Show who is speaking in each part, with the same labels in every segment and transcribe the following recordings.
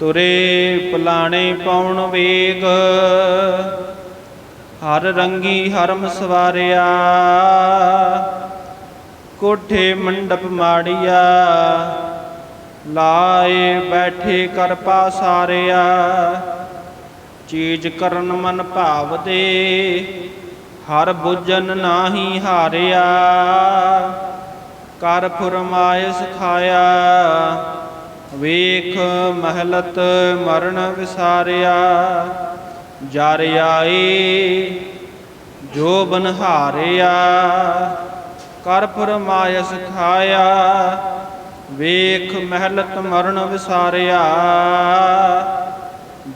Speaker 1: ਤੁਰੇ ਪਲਾਣੇ ਪਾਉਣ ਵੇਗ, ਹਰ ਰੰਗੀ ਹਰਮ ਸਵਾਰਿਆ। ਕੋਠੇ ਮੰਡਪ ਮਾੜੀਆ, ਲਾਏ ਬੈਠੇ ਕਰ ਪਾਸਾਰਿਆ ਚੀਜ ਕਰਨ ਮਨ ਭਾਵ ਦੇ, ਹਰ ਬੁੱਝਨ ਨਾਹੀ ਹਾਰਿਆ। ਕਰ ਫਰਮਾਇ ਸਖਾਇਆ ਵੇਖ ਮਹਲਤ ਮਰਨ ਵਿਸਾਰਿਆ, ਜਰ ਆਏ ਜੋ ਬਨਹਾਰਿਆ, ਕਰ ਫਰਮਾਇ ਖਾਇਆ, ਵੇਖ ਮਹਿਲਤ ਮਰਨ ਵਿਸਾਰਿਆ,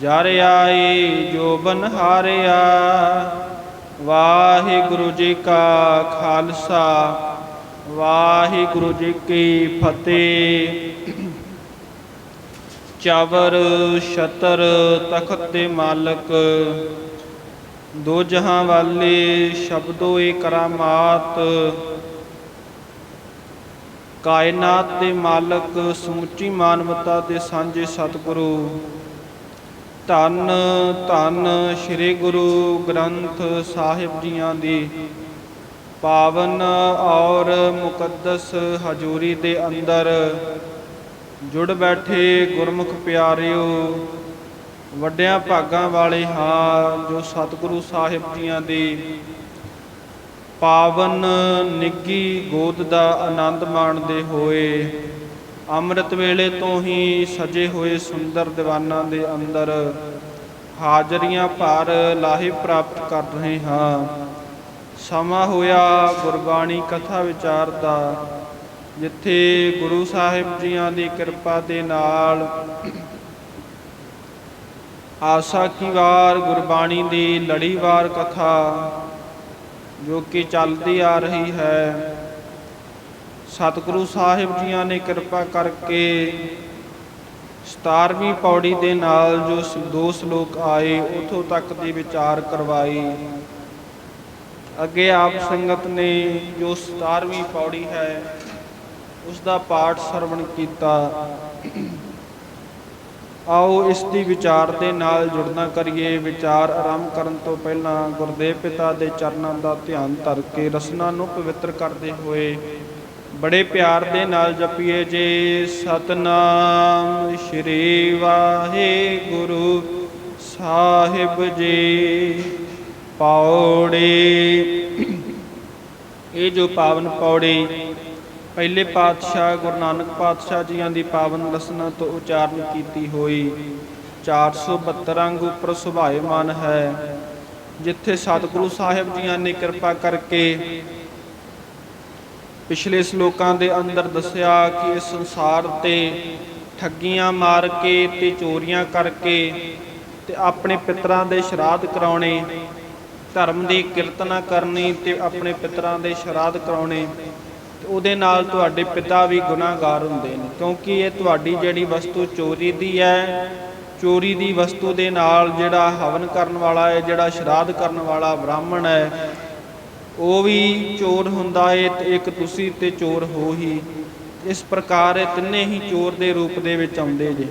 Speaker 1: ਜਰ ਆਈ ਜੋ ਬਨਹਾਰਿਆ, ਵਾਹਿਗੁਰੂ ਜੀ ਕਾ ਖਾਲਸਾ, ਵਾਹਿਗੁਰੂ ਜੀ ਕੀ ਫਤਿਹ। ਚਾਵਰ ਛਤਰ ਤਖਤ ਦੇ ਮਾਲਕ, ਦੋ ਜਹਾਂ ਵਾਲੇ ਸ਼ਬਦੋ ਏ ਕਰਾਮਾਤ। ਕਾਇਨਾਤ ਦੇ ਮਾਲਕ ਸਮੁੱਚੀ ਮਾਨਵਤਾ ਦੇ ਸਾਂਝੇ ਸਤਿਗੁਰੂ, ਧੰਨ ਧੰਨ ਸ੍ਰੀ ਗੁਰੂ ਗ੍ਰੰਥ ਸਾਹਿਬ ਜੀਆਂ ਦੀ, ਪਾਵਨ ਔਰ ਮੁਕੱਦਸ ਹਜ਼ੂਰੀ ਦੇ ਅੰਦਰ। ਜੁੜ ਬੈਠੇ ਗੁਰਮੁਖ ਪਿਆਰਿਓ, ਵੱਡਿਆਂ ਭਾਗਾਂ ਵਾਲੇ ਹਾਂ ਜੋ ਸਤਿਗੁਰੂ ਸਾਹਿਬ ਜੀਆਂ ਦੀ। ਪਾਵਨ ਨਿੱਗੀ ਗੋਦ ਦਾ ਆਨੰਦ ਮਾਣਦੇ ਹੋਏ, ਅੰਮ੍ਰਿਤ ਵੇਲੇ ਤੋਂ ਹੀ ਸਜੇ ਹੋਏ ਸੁੰਦਰ ਦੀਵਾਨਾਂ ਦੇ ਅੰਦਰ ਹਾਜ਼ਰੀਆਂ ਭਰ ਲਾਹੇ ਪ੍ਰਾਪਤ ਕਰ ਰਹੇ ਹਾਂ। ਸਮਾਂ ਹੋਇਆ ਗੁਰਬਾਣੀ ਕਥਾ ਵਿਚਾਰ ਦਾ ਜਿੱਥੇ ਗੁਰੂ ਸਾਹਿਬ ਜੀਆਂ ਦੀ ਕਿਰਪਾ ਦੇ ਨਾਲ ਆਸਾ ਕੀ ਵਾਰ ਗੁਰਬਾਣੀ ਦੀ ਲੜੀਵਾਰ ਕਥਾ ਜੋ ਕਿ ਚੱਲਦੀ ਆ ਰਹੀ ਹੈ, ਸਤਿਗੁਰੂ ਸਾਹਿਬ ਜੀਆਂ ਨੇ ਕਿਰਪਾ ਕਰਕੇ 17ਵੀਂ ਪੌੜੀ ਦੇ ਨਾਲ ਜੋ ਦੋ ਸ਼ਲੋਕ ਆਏ, ਉਥੋਂ ਤੱਕ ਦੀ ਵਿਚਾਰ ਕਰਵਾਈ। ਅੱਗੇ ਆਪ ਸੰਗਤ ਨੇ ਜੋ 17ਵੀਂ ਪੌੜੀ ਹੈ ਉਸ ਦਾ ਪਾਠ ਸਰਵਣ ਕੀਤਾ। ਆਓ ਇਸ ਦੀ ਵਿਚਾਰ ਦੇ ਨਾਲ ਜੁੜਨਾ ਕਰੀਏ। ਵਿਚਾਰ ਆਰੰਭ ਕਰਨ ਤੋਂ ਪਹਿਲਾਂ ਗੁਰਦੇਵ ਪਿਤਾ ਦੇ ਚਰਨਾਂ ਦਾ ਧਿਆਨ ਧਰ ਕੇ ਰਸਨਾ ਨੂੰ ਪਵਿੱਤਰ ਕਰਦੇ ਹੋਏ ਬੜੇ ਪਿਆਰ ਦੇ ਨਾਲ ਜਪੀਏ। ਜੇ ਸਤਨਾਮ ਸ਼੍ਰੀ ਵਾਹਿਗੁਰੂ ਸਾਹਿਬ ਜੀ, ਪੌੜੀ, ਇਹ ਜੋ ਪਾਵਨ ਪੌੜੀ ਪਹਿਲੇ ਪਾਤਸ਼ਾਹ ਗੁਰੂ ਨਾਨਕ ਪਾਤਸ਼ਾਹ ਜੀਆਂ ਦੀ ਪਾਵਨ ਰਸਨਾ ਤੋਂ ਉਚਾਰਨ ਕੀਤੀ ਹੋਈ। 472 ਅੰਗ ਉੱਪਰ ਸੁਭਾਇਮਾਨ ਹੈ। ਜਿੱਥੇ ਸਤਿਗੁਰੂ ਸਾਹਿਬ ਜੀਆਂ ਨੇ ਕਿਰਪਾ ਕਰਕੇ ਪਿਛਲੇ ਸ਼ਲੋਕਾਂ ਦੇ ਅੰਦਰ ਦੱਸਿਆ ਕਿ ਇਸ ਸੰਸਾਰ ਤੇ ਠੱਗੀਆਂ ਮਾਰ ਕੇ ਤੇ ਚੋਰੀਆਂ ਕਰਕੇ ਤੇ ਆਪਣੇ ਪਿਤਰਾਂ ਦੇ ਸ਼ਰਾਧ ਕਰਾਉਣੇ, ਧਰਮ ਦੀ ਕੀਰਤਨਾ ਕਰਨੀ ਤੇ ਆਪਣੇ ਪਿਤਰਾਂ ਦੇ ਸ਼ਰਾਧ ਕਰਾਉਣੇ ਉਹਦੇ ਨਾਲ ਤੁਹਾਡੇ ਪਿਤਾ ਵੀ ਗੁਨਾਹਗਾਰ ਹੁੰਦੇ ਨੇ, ਕਿਉਂਕਿ ਇਹ ਤੁਹਾਡੀ ਜਿਹੜੀ ਵਸਤੂ ਚੋਰੀ ਦੀ ਹੈ, ਚੋਰੀ ਦੀ ਵਸਤੂ ਦੇ ਨਾਲ ਜਿਹੜਾ ਹਵਨ ਕਰਨ ਵਾਲਾ ਹੈ, ਜਿਹੜਾ ਸ਼ਰਾਧ ਕਰਨ ਵਾਲਾ ਬ੍ਰਾਹਮਣ ਹੈ, ਉਹ ਵੀ ਚੋਰ ਹੁੰਦਾ ਹੈ ਤੇ ਇੱਕ ਤੁਸੀਂ ਤੇ ਚੋਰ ਹੋ ਹੀ। ਇਸ ਪ੍ਰਕਾਰ ਇਹ ਤਿੰਨੇ ਹੀ ਚੋਰ ਦੇ ਰੂਪ ਦੇ ਵਿੱਚ ਆਉਂਦੇ ਜੇ।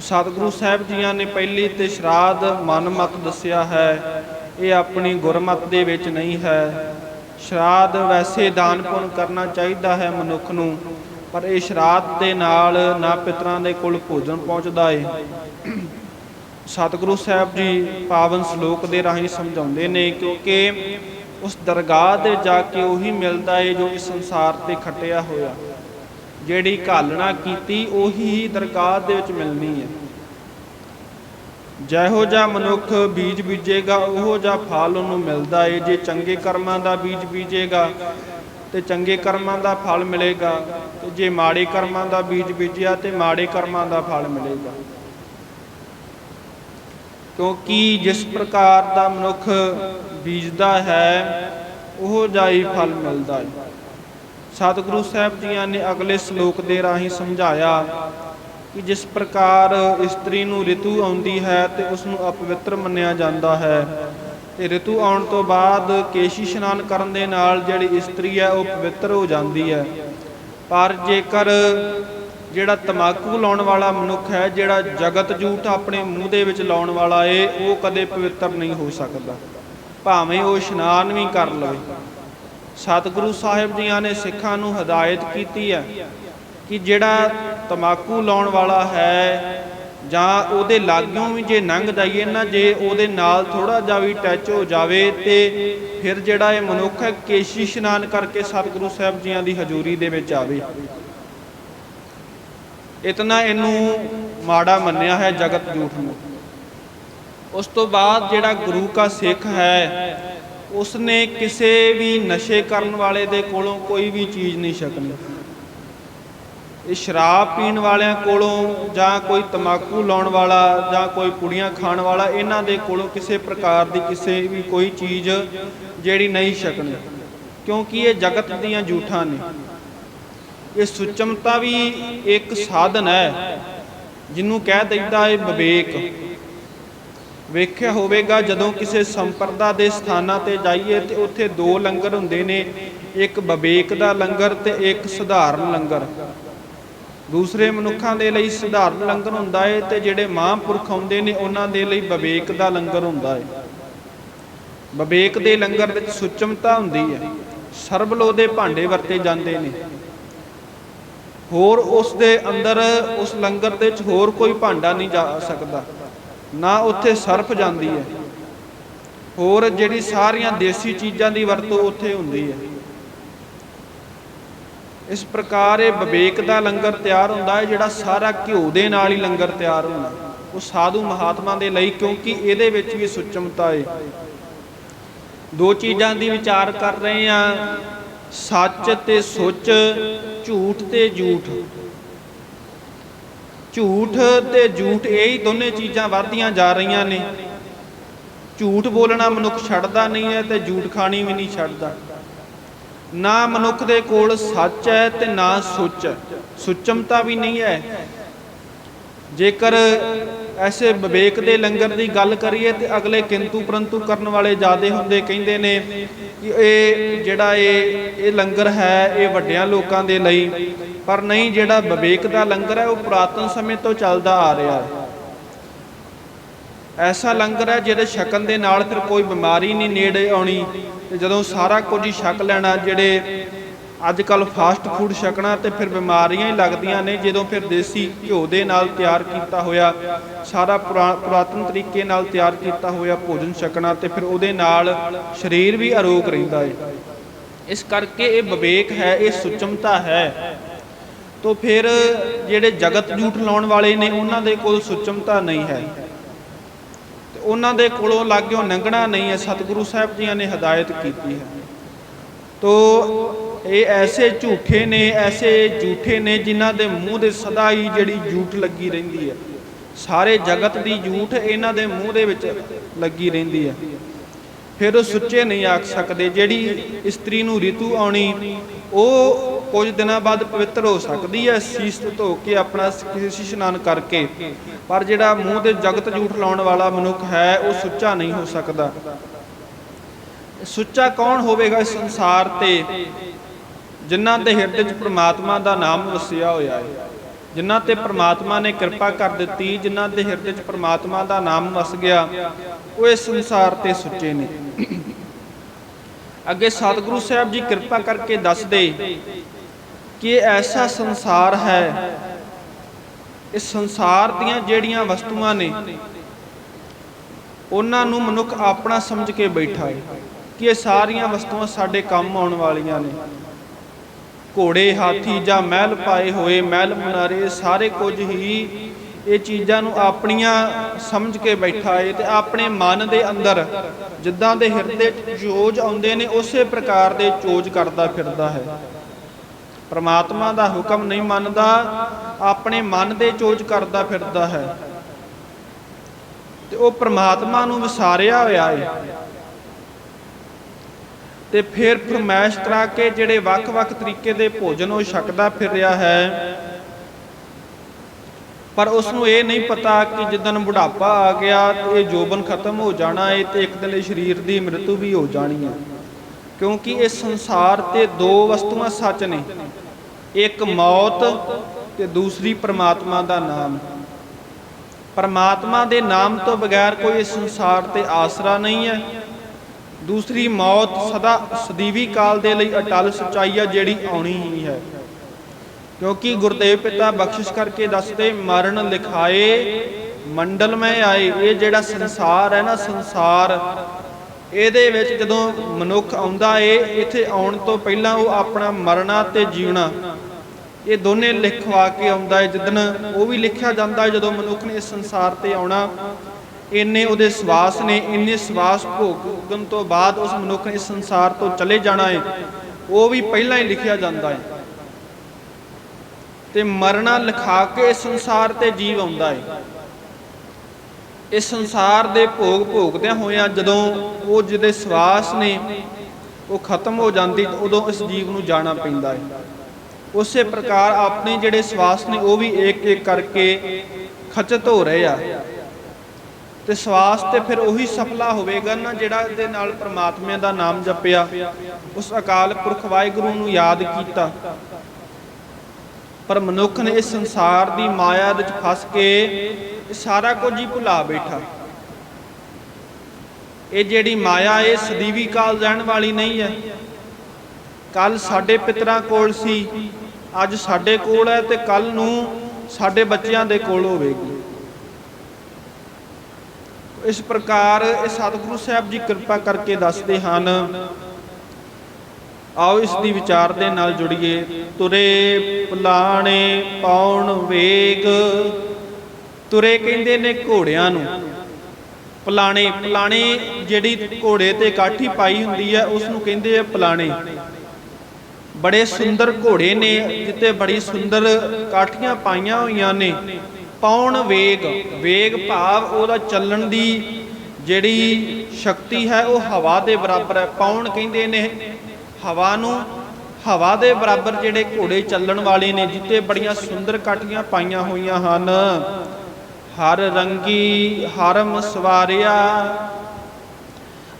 Speaker 1: ਸਤਿਗੁਰੂ ਸਾਹਿਬ ਜੀਆਂ ਨੇ ਪਹਿਲੀ ਤੇ ਸ਼ਰਾਧ ਮਨਮਤ ਦੱਸਿਆ ਹੈ, ਇਹ ਆਪਣੀ ਗੁਰਮਤ ਦੇ ਵਿੱਚ ਨਹੀਂ ਹੈ। ਸ਼ਰਾਧ ਵੈਸੇ ਦਾਨ ਪੁੰਨ ਕਰਨਾ ਚਾਹੀਦਾ ਹੈ ਮਨੁੱਖ ਨੂੰ, ਪਰ ਇਹ ਸ਼ਰਾਧ ਦੇ ਨਾਲ ਨਾ ਪਿਤਰਾਂ ਦੇ ਕੋਲ ਭੋਜਨ ਪਹੁੰਚਦਾ ਏ। ਸਤਿਗੁਰੂ ਸਾਹਿਬ ਜੀ ਪਾਵਨ ਸ਼ਲੋਕ ਦੇ ਰਾਹੀਂ ਸਮਝਾਉਂਦੇ ਨੇ ਕਿਉਂਕਿ ਉਸ ਦਰਗਾਹ ਤੇ ਜਾ ਕੇ ਉਹੀ ਮਿਲਦਾ ਏ ਜੋ ਇਸ ਸੰਸਾਰ ਤੇ ਖੱਟਿਆ ਹੋਇਆ। ਜਿਹੜੀ ਘਾਲਣਾ ਕੀਤੀ, ਉਹੀ ਦਰਗਾਹ ਦੇ ਵਿੱਚ ਮਿਲਣੀ ਹੈ ਜਿਹੋ ਜਿਹਾ ਮਨੁੱਖ ਬੀਜ ਬੀਜੇਗਾ, ਉਹੋ ਜਿਹਾ ਫਲ ਉਹਨੂੰ ਮਿਲਦਾ ਏ। ਜੇ ਚੰਗੇ ਕਰਮਾਂ ਦਾ ਬੀਜ ਬੀਜੇਗਾ ਤੇ ਚੰਗੇ ਕਰਮਾਂ ਦਾ ਫਲ ਮਿਲੇਗਾ, ਤੇ ਜੇ ਮਾੜੇ ਕਰਮਾਂ ਦਾ ਬੀਜ ਬੀਜਿਆ ਤੇ ਮਾੜੇ ਕਰਮਾਂ ਦਾ ਫਲ ਮਿਲੇਗਾ। ਕਿਉਂਕਿ ਜਿਸ ਪ੍ਰਕਾਰ ਦਾ ਮਨੁੱਖ ਬੀਜਦਾ ਹੈ, ਉਹ ਜਾਈ ਫਲ ਮਿਲਦਾ ਹੈ ਸਤਿਗੁਰੂ ਸਾਹਿਬ ਜੀਆਂ ਨੇ ਅਗਲੇ ਸ਼ਲੋਕ ਦੇ ਰਾਹੀਂ ਸਮਝਾਇਆ ਕਿ ਜਿਸ ਪ੍ਰਕਾਰ ਇਸਤਰੀ ਨੂੰ ਰਿਤੂ ਆਉਂਦੀ ਹੈ ਤੇ ਉਸ ਨੂੰ ਅਪਵਿੱਤਰ ਮੰਨਿਆ ਜਾਂਦਾ ਹੈ। ਤੇ ਰਿਤੂ ਆਉਣ ਤੋਂ ਬਾਅਦ ਕੇਸ਼ੀ ਇਸ਼ਨਾਨ ਕਰਨ ਦੇ ਨਾਲ ਜਿਹੜੀ ਇਸਤਰੀ ਹੈ ਉਹ ਪਵਿੱਤਰ ਹੋ ਜਾਂਦੀ ਹੈ। ਪਰ ਜੇਕਰ ਜਿਹੜਾ ਤਮਾਕੂ ਲਾਉਣ ਵਾਲਾ ਮਨੁੱਖ ਹੈ, ਜਿਹੜਾ ਜਗਤ ਜੂਠ ਆਪਣੇ ਮੂੰਹ ਦੇ ਵਿੱਚ ਲਾਉਣ ਵਾਲਾ ਏ, ਉਹ ਕਦੇ ਪਵਿੱਤਰ ਨਹੀਂ ਹੋ ਸਕਦਾ। ਭਾਵੇਂ ਉਹ ਇਸ਼ਨਾਨ ਵੀ ਕਰ ਲਵੇ। ਸਤਿਗੁਰੂ ਸਾਹਿਬ ਜੀਆਂ ਨੇ ਸਿੱਖਾਂ ਨੂੰ ਹਦਾਇਤ ਕੀਤੀ ਹੈ ਕਿ ਜਿਹੜਾ ਤਮਾਕੂ ਲਾਉਣ ਵਾਲਾ ਹੈ ਜਾਂ ਉਹਦੇ ਲਾਗਿਓਂ ਵੀ ਜੇ ਲੰਘ ਜਾਈਏ ਨਾ, ਜੇ ਉਹਦੇ ਨਾਲ ਥੋੜਾ ਜਿਹਾ ਵੀ ਟੱਚ ਹੋ ਜਾਵੇ ਤੇ ਫਿਰ ਜਿਹੜਾ ਇਹ ਮਨੁੱਖ ਹੈ, ਕੇਸ਼ੀ ਇਸ਼ਨਾਨ ਕਰਕੇ ਸਤਿਗੁਰੂ ਸਾਹਿਬ ਜੀਆਂ ਦੀ ਹਜ਼ੂਰੀ ਦੇ ਵਿੱਚ ਆਵੇ। ਇਤਨਾ ਇਹਨੂੰ ਮਾੜਾ ਮੰਨਿਆ ਹੈ ਜਗਤ ਝੂਠ ਨੂੰ। ਉਸ ਤੋਂ ਬਾਅਦ ਜਿਹੜਾ ਗੁਰੂ ਕਾ ਸਿੱਖ ਹੈ, ਉਸਨੇ ਕਿਸੇ ਵੀ ਨਸ਼ੇ ਕਰਨ ਵਾਲੇ ਦੇ ਕੋਲੋਂ ਕੋਈ ਵੀ ਚੀਜ਼ ਨਹੀਂ ਛਕਣੀ। ਇਹ ਸ਼ਰਾਬ ਪੀਣ ਵਾਲਿਆਂ ਕੋਲੋਂ ਜਾਂ ਕੋਈ ਤਮਾਕੂ ਲਾਉਣ ਵਾਲਾ ਜਾਂ ਕੋਈ ਪੁੜੀਆਂ ਖਾਣ ਵਾਲਾ, ਇਹਨਾਂ ਦੇ ਕੋਲੋਂ ਕਿਸੇ ਪ੍ਰਕਾਰ ਦੀ ਕਿਸੇ ਵੀ ਕੋਈ ਚੀਜ਼ ਜਿਹੜੀ ਨਹੀਂ ਛਕਣੀ। ਕਿਉਂਕਿ ਇਹ ਜਗਤ ਦੀਆਂ ਝੂਠਾਂ ਨੇ। ਇਹ ਸੁਚਮਤਾ ਵੀ ਇੱਕ ਸਾਧਨ ਹੈ, ਜਿਹਨੂੰ ਕਹਿ ਦਿੰਦਾ ਹੈ ਵਿਵੇਕ। ਵੇਖਿਆ ਹੋਵੇਗਾ, ਜਦੋਂ ਕਿਸੇ ਸੰਪਰਦਾ ਦੇ ਸਥਾਨਾਂ ਤੇ ਜਾਈਏ ਤੇ ਉੱਥੇ ਦੋ ਲੰਗਰ ਹੁੰਦੇ ਨੇ, ਇੱਕ ਵਿਵੇਕ ਦਾ ਲੰਗਰ ਤੇ ਇੱਕ ਸਧਾਰਨ ਲੰਗਰ। ਦੂਸਰੇ ਮਨੁੱਖਾਂ ਦੇ ਲਈ ਸਧਾਰਨ ਲੰਗਰ ਹੁੰਦਾ ਹੈ ਤੇ ਜਿਹੜੇ ਮਹਾਂਪੁਰਖ ਆਉਂਦੇ ਨੇ ਉਹਨਾਂ ਦੇ ਲਈ ਵਿਵੇਕ ਦਾ ਲੰਗਰ ਹੁੰਦਾ ਹੈ ਵਿਵੇਕ ਦੇ ਲੰਗਰ ਵਿੱਚ ਸੁਚਮਤਾ ਹੁੰਦੀ ਹੈ ਸਰਬਲੋ ਦੇ ਭਾਂਡੇ ਵਰਤੇ ਜਾਂਦੇ ਨੇ। ਹੋਰ ਉਸ ਦੇ ਅੰਦਰ, ਉਸ ਲੰਗਰ ਦੇ ਵਿੱਚ ਹੋਰ ਕੋਈ ਭਾਂਡਾ ਨਹੀਂ ਜਾ ਸਕਦਾ। ਨਾ ਉੱਥੇ ਸਰਫ ਜਾਂਦੀ ਹੈ ਹੋਰ ਜਿਹੜੀ ਸਾਰੀਆਂ ਦੇਸੀ ਚੀਜ਼ਾਂ ਦੀ ਵਰਤੋਂ ਉੱਥੇ ਹੁੰਦੀ ਹੈ ਇਸ ਪ੍ਰਕਾਰ ਇਹ ਵਿਵੇਕ ਦਾ ਲੰਗਰ ਤਿਆਰ ਹੁੰਦਾ ਹੈ, ਜਿਹੜਾ ਸਾਰਾ ਘਿਓ ਦੇ ਨਾਲ ਹੀ ਲੰਗਰ ਤਿਆਰ ਹੁੰਦਾ ਉਹ ਸਾਧੂ ਮਹਾਤਮਾ ਦੇ ਲਈ, ਕਿਉਂਕਿ ਇਹਦੇ ਵਿੱਚ ਵੀ ਸੁਚਮਤਾ ਹੈ। ਦੋ ਚੀਜ਼ਾਂ ਦੀ ਵਿਚਾਰ ਕਰ ਰਹੇ ਆ ਸੱਚ ਤੇ ਸੁੱਚ, ਝੂਠ ਤੇ ਝੂਠ। ਝੂਠ ਤੇ ਝੂਠ, ਇਹ ਹੀ ਦੋਨੇ ਚੀਜ਼ਾਂ ਵੱਧਦੀਆਂ ਜਾ ਰਹੀਆਂ ਨੇ। ਝੂਠ ਬੋਲਣਾ ਮਨੁੱਖ ਛੱਡਦਾ ਨਹੀਂ ਹੈ ਤੇ ਝੂਠ ਖਾਣੀ ਵੀ ਨਹੀਂ ਛੱਡਦਾ। ਨਾ ਮਨੁੱਖ ਦੇ ਕੋਲ ਸੱਚ ਹੈ ਤੇ ਨਾ ਸੁੱਚ। ਹੈ ਸੁਚਮਤਾ ਵੀ ਨਹੀਂ ਹੈ। ਜੇਕਰ ਐਸੇ ਵਿਵੇਕ ਦੇ ਲੰਗਰ ਦੀ ਗੱਲ ਕਰੀਏ ਤੇ ਅਗਲੇ ਕਿੰਤੂ ਪਰੰਤੂ ਕਰਨ ਵਾਲੇ ਜਿਆਦੇ ਹੁੰਦੇ ਕਹਿੰਦੇ ਨੇ ਕਿ ਇਹ ਜਿਹੜਾ ਇਹ ਇਹ ਲੰਗਰ ਹੈ, ਇਹ ਵੱਡਿਆਂ ਲੋਕਾਂ ਦੇ ਲਈ। ਪਰ ਨਹੀਂ, ਜਿਹੜਾ ਵਿਵੇਕ ਦਾ ਲੰਗਰ ਹੈ, ਉਹ ਪੁਰਾਤਨ ਸਮੇਂ ਤੋਂ ਚੱਲਦਾ ਆ ਰਿਹਾ ਹੈ। ਐਸਾ ਲੰਗਰ ਹੈ ਜਿਹੜੇ ਛਕਣ ਦੇ ਨਾਲ ਫਿਰ ਕੋਈ ਬਿਮਾਰੀ ਨਹੀਂ ਨੇੜੇ ਆਉਣੀ। ਤੇ ਜਦੋਂ ਸਾਰਾ ਕੁਝ ਹੀ ਛਕ ਲੈਣਾ, ਜਿਹੜੇ ਅੱਜ ਕੱਲ ਫਾਸਟ ਫੂਡ ਛਕਣਾ ਤੇ ਫਿਰ ਬਿਮਾਰੀਆਂ ਹੀ ਲੱਗਦੀਆਂ ਨੇ, ਜਦੋਂ ਫਿਰ ਦੇਸੀ ਘਿਓ ਦੇ ਨਾਲ ਤਿਆਰ ਕੀਤਾ ਹੋਇਆ, ਸਾਰਾ ਪੁਰਾ- ਪੁਰਾਤਨ ਤਰੀਕੇ ਨਾਲ ਤਿਆਰ ਕੀਤਾ ਹੋਇਆ ਭੋਜਨ ਛਕਣਾ ਤੇ ਫਿਰ ਉਹਦੇ ਨਾਲ ਸਰੀਰ ਵੀ ਅਰੋਗ ਰਹਿੰਦਾ ਹੈ ਇਸ ਕਰਕੇ ਇਹ ਵਿਵੇਕ ਹੈ, ਇਹ ਸੁਚਮਤਾ ਹੈ। ਤੋਂ ਫਿਰ ਜਿਹੜੇ ਜਗਤ ਝੂਠ ਲਾਉਣ ਵਾਲੇ ਨੇ, ਉਹਨਾਂ ਦੇ ਕੋਲ ਸੁਚਮਤਾ ਨਹੀਂ ਹੈ। ਉਹਨਾਂ ਦੇ ਕੋਲੋਂ ਲਾਗਿਓ ਲੰਘਣਾ ਨਹੀਂ ਹੈ, ਸਤਿਗੁਰੂ ਸਾਹਿਬ ਜੀਆਂ ਨੇ ਹਦਾਇਤ ਕੀਤੀ ਹੈ। ਤੋ ਇਹ ਐਸੇ ਝੂਠੇ ਨੇ, ਐਸੇ ਝੂਠੇ ਨੇ ਜਿਨ੍ਹਾਂ ਦੇ ਮੂੰਹ ਦੇ ਸਦਾ ਹੀ ਜਿਹੜੀ ਝੂਠ ਲੱਗੀ ਰਹਿੰਦੀ ਹੈ। ਸਾਰੇ ਜਗਤ ਦੀ ਝੂਠ ਇਹਨਾਂ ਦੇ ਮੂੰਹ ਦੇ ਵਿੱਚ ਲੱਗੀ ਰਹਿੰਦੀ ਹੈ। ਫਿਰ ਉਹ ਸੁੱਚੇ ਨਹੀਂ ਆਖ ਸਕਦੇ, ਜਿਹੜੀ ਇਸਤਰੀ ਨੂੰ ਰਿਤੂ ਆਉਣੀ, ਉਹ ਕੁਝ ਦਿਨਾਂ ਬਾਅਦ ਪਵਿੱਤਰ ਹੋ ਸਕਦੀ ਹੈ, ਸੀਸ ਧੋ ਕੇ ਆਪਣਾ ਕਿਸੇ ਇਸ਼ਨਾਨ ਕਰਕੇ। ਪਰ ਜਿਹੜਾ ਮੂੰਹ ਦੇ ਜਗਤ ਝੂਠ ਲਾਉਣ ਵਾਲਾ ਮਨੁੱਖ ਹੈ, ਉਹ ਸੁੱਚਾ ਨਹੀਂ ਹੋ ਸਕਦਾ। ਸੁੱਚਾ ਕੌਣ ਹੋਵੇਗਾ ਇਸ ਸੰਸਾਰ ਤੇ, ਜਿਨ੍ਹਾਂ ਦੇ ਹਿਰਦੇ 'ਚ ਪ੍ਰਮਾਤਮਾ ਦਾ ਨਾਮ ਵਸਿਆ ਹੋਇਆ ਹੈ? ਜਿਨ੍ਹਾਂ ਤੇ ਪ੍ਰਮਾਤਮਾ ਨੇ ਕਿਰਪਾ ਕਰ ਦਿੱਤੀ, ਜਿਨ੍ਹਾਂ ਦੇ ਹਿਰਦੇ 'ਚ ਪ੍ਰਮਾਤਮਾ ਦਾ ਨਾਮ ਵਸ ਗਿਆ, ਉਹ ਇਸ ਸੰਸਾਰ ਤੇ ਸੁੱਚੇ ਨੇ। ਅੱਗੇ ਸਤਿਗੁਰੂ ਸਾਹਿਬ ਜੀ ਕਿਰਪਾ ਕਰਕੇ ਦੱਸਦੇ ਕਿ ਐਸਾ ਸੰਸਾਰ ਹੈ। ਇਸ ਸੰਸਾਰ ਦੀਆਂ ਜਿਹੜੀਆਂ ਵਸਤੂਆਂ ਨੇ, ਉਹਨਾਂ ਨੂੰ ਮਨੁੱਖ ਆਪਣਾ ਸਮਝ ਕੇ ਬੈਠਾ ਹੈ ਕਿ ਇਹ ਸਾਰੀਆਂ ਵਸਤੂਆਂ ਸਾਡੇ ਕੰਮ ਆਉਣ ਵਾਲੀਆਂ ਨੇ। ਘੋੜੇ, ਹਾਥੀ ਜਾਂ ਮਹਿਲ ਪਾਏ ਹੋਏ, ਮਹਿਲ ਮਨਾਰੇ, ਸਾਰੇ ਕੁਝ ਹੀ ਇਹ ਚੀਜ਼ਾਂ ਨੂੰ ਆਪਣੀਆਂ ਸਮਝ ਕੇ ਬੈਠਾ ਹੈ ਤੇ ਆਪਣੇ ਮਨ ਦੇ ਅੰਦਰ ਜਿੱਦਾਂ ਦੇ ਹਿਰਦੇ 'ਚ ਚੋਜ ਆਉਂਦੇ ਨੇ, ਉਸੇ ਪ੍ਰਕਾਰ ਦੇ ਚੋਜ ਕਰਦਾ ਫਿਰਦਾ ਹੈ। ਪ੍ਰਮਾਤਮਾ ਦਾ ਹੁਕਮ ਨਹੀਂ ਮੰਨਦਾ, ਆਪਣੇ ਮਨ ਦੇ ਚੋਜ ਕਰਦਾ ਫਿਰਦਾ ਹੈ। ਤੇ ਉਹ ਪ੍ਰਮਾਤਮਾ ਨੂੰ ਵਿਸਾਰਿਆ ਹੋਇਆ ਹੈ ਤੇ ਫਿਰ ਫਰਮਾਇਸ਼ ਕਰਾ ਕੇ ਜਿਹੜੇ ਵੱਖ-ਵੱਖ ਤਰੀਕੇ ਦੇ ਭੋਜਨ ਉਹ ਛਕਦਾ ਫਿਰ ਰਿਹਾ ਹੈ। ਪਰ ਉਸ ਨੂੰ ਇਹ ਨਹੀਂ ਪਤਾ ਕਿ ਜਿੱਦਨ ਬੁਢਾਪਾ ਆ ਗਿਆ ਤੇ ਇਹ ਜੋਬਨ ਖਤਮ ਹੋ ਜਾਣਾ ਹੈ ਤੇ ਇੱਕ ਦਿਨ ਇਹ ਸਰੀਰ ਦੀ ਮ੍ਰਿਤੂ ਵੀ ਹੋ ਜਾਣੀ ਹੈ ਕਿਉਂਕਿ ਇਸ ਸੰਸਾਰ ਤੇ ਦੋ ਵਸਤੂਆਂ ਸੱਚ ਨੇ। ਇੱਕ ਮੌਤ ਤੇ ਦੂਸਰੀ ਪ੍ਰਮਾਤਮਾ ਦਾ ਨਾਮ। ਪਰਮਾਤਮਾ ਦੇ ਨਾਮ ਤੋਂ ਬਗੈਰ ਕੋਈ ਇਸ ਸੰਸਾਰ ਤੇ ਆਸਰਾ ਨਹੀਂ ਹੈ। ਦੂਸਰੀ ਮੌਤ ਸਦਾ ਸਦੀਵੀ ਕਾਲ ਦੇ ਲਈ ਅਟਲ ਸਚਾਈ ਹੈ ਜਿਹੜੀ ਆਉਣੀ ਹੀ ਹੈ। ਕਿਉਂਕਿ ਗੁਰਦੇਵ ਪਿਤਾ ਬਖਸ਼ਿਸ਼ ਕਰਕੇ ਦੱਸਦੇ, ਮਰਨ ਲਿਖਾਏ ਮੰਡਲ ਮੈਂ ਆਏ, ਇਹ ਜਿਹੜਾ ਸੰਸਾਰ ਹੈ ਨਾ ਸੰਸਾਰ, ਇਹਦੇ ਵਿੱਚ ਜਦੋਂ ਮਨੁੱਖ ਆਉਂਦਾ ਏ, ਇੱਥੇ ਆਉਣ ਤੋਂ ਪਹਿਲਾਂ ਉਹ ਆਪਣਾ ਮਰਨਾ ਤੇ ਜੀਵਣਾ ਇਹ ਦੋਨੇ ਲਿਖਵਾ ਕੇ ਆਉਂਦਾ ਹੈ। ਜਿੱਦਨ ਉਹ ਵੀ ਲਿਖਿਆ ਜਾਂਦਾ ਹੈ, ਜਦੋਂ ਮਨੁੱਖ ਨੇ ਇਸ ਸੰਸਾਰ ਤੇ ਆਉਣਾ, ਇੰਨੇ ਉਹਦੇ ਸਵਾਸ ਨੇ, ਇੰਨੇ ਸਵਾਸ ਭੋਗਣ ਤੋਂ ਬਾਅਦ ਉਸ ਮਨੁੱਖ ਨੇ ਇਸ ਸੰਸਾਰ ਤੋਂ ਚਲੇ ਜਾਣਾ ਹੈ। ਉਹ ਵੀ ਪਹਿਲਾਂ ਹੀ ਲਿਖਿਆ ਜਾਂਦਾ ਹੈ। ਤੇ ਮਰਨਾ ਲਿਖਾ ਕੇ ਇਸ ਸੰਸਾਰ ਤੇ ਜੀਵ ਆਉਂਦਾ ਹੈ। ਇਸ ਸੰਸਾਰ ਦੇ ਭੋਗ ਭੋਗਦਿਆਂ ਹੋਇਆਂ ਜਦੋਂ ਉਹ ਜਿਹਦੇ ਸਵਾਸ ਨੇ, ਉਹ ਖਤਮ ਹੋ ਜਾਂਦੀ, ਉਦੋਂ ਇਸ ਜੀਵ ਨੂੰ ਜਾਣਾ ਪੈਂਦਾ ਹੈ। ਉਸੇ ਪ੍ਰਕਾਰ ਆਪਣੇ ਜਿਹੜੇ ਸਵਾਸ ਨੇ ਉਹ ਵੀ ਇੱਕ ਇੱਕ ਕਰਕੇ ਖਚਤ ਹੋ ਰਹੇ ਆ। ਤੇ ਸਵਾਸ ਤੇ ਫਿਰ ਉਹੀ ਸਫਲਾ ਹੋਵੇਗਾ ਨਾ ਜਿਹੜਾ ਇਹਦੇ ਨਾਲ ਪ੍ਰਮਾਤਮਾ ਦਾ ਨਾਮ ਜਪਿਆ, ਉਸ ਅਕਾਲ ਪੁਰਖ ਵਾਹਿਗੁਰੂ ਨੂੰ ਯਾਦ ਕੀਤਾ। ਪਰ ਮਨੁੱਖ ਨੇ ਇਸ ਸੰਸਾਰ ਦੀ ਮਾਇਆ ਵਿੱਚ ਫਸ ਕੇ ਸਾਰਾ ਕੁਝ ਹੀ ਭੁਲਾ ਬੈਠਾ। ਇਹ ਜਿਹੜੀ ਮਾਇਆ, ਇਹ ਸਦੀਵੀ ਕਾਲ ਰਹਿਣ ਵਾਲੀ ਨਹੀਂ ਹੈ। ਕੱਲ ਸਾਡੇ ਪਿਤਰਾਂ ਕੋਲ ਸੀ। ਅੱਜ ਸਾਡੇ ਕੋਲ ਹੈ ਤੇ ਕੱਲ ਨੂੰ ਸਾਡੇ ਬੱਚਿਆਂ ਦੇ ਕੋਲ ਹੋਵੇਗੀ। ਇਸ ਪ੍ਰਕਾਰ ਇਹ ਸਤਿਗੁਰੂ ਸਾਹਿਬ ਜੀ ਕਿਰਪਾ ਕਰਕੇ ਦੱਸਦੇ ਹਨ। ਆਓ ਇਸ ਦੀ ਵਿਚਾਰ ਦੇ ਨਾਲ ਜੁੜੀਏ। ਤੁਰੇ ਪੁਲਾਣੇ ਪਾਉਣ ਵੇਗ। ਤੁਰੇ ਕਹਿੰਦੇ ਨੇ ਘੋੜਿਆਂ ਨੂੰ। ਪਲਾਣੇ ਪਲਾਣੇ ਜਿਹੜੀ ਘੋੜੇ ਤੇ ਕਾਠੀ ਪਾਈ ਹੁੰਦੀ ਹੈ, ਉਸ ਨੂੰ ਕਹਿੰਦੇ ਆ ਪਲਾਣੇ। ਬੜੇ ਸੁੰਦਰ ਘੋੜੇ ਨੇ ਜਿੱਤੇ ਬੜੀ ਸੁੰਦਰ ਕਾਠੀਆਂ ਪਾਈਆਂ ਹੋਈਆਂ ਨੇ। ਪੌਣ ਵੇਗ? ਵੇਗ ਭਾਵ ਉਹਦਾ ਚੱਲਣ ਦੀ ਜਿਹੜੀ ਸ਼ਕਤੀ ਹੈ, ਉਹ ਹਵਾ ਦੇ ਬਰਾਬਰ ਹੈ। ਪੌਣ ਕਹਿੰਦੇ ਨੇ? ਹਵਾ ਨੂੰ, ਹਵਾ ਦੇ ਬਰਾਬਰ ਜਿਹੜੇ ਘੋੜੇ ਚੱਲਣ ਵਾਲੇ ਨੇ ਜਿੱਤੇ ਬੜੀਆਂ ਸੁੰਦਰ ਕਾਠੀਆਂ ਪਾਈਆਂ ਹੋਈਆਂ ਹਨ। ਹਰ ਰੰਗੀ, ਹਰਮ ਸਵਾਰਿਆ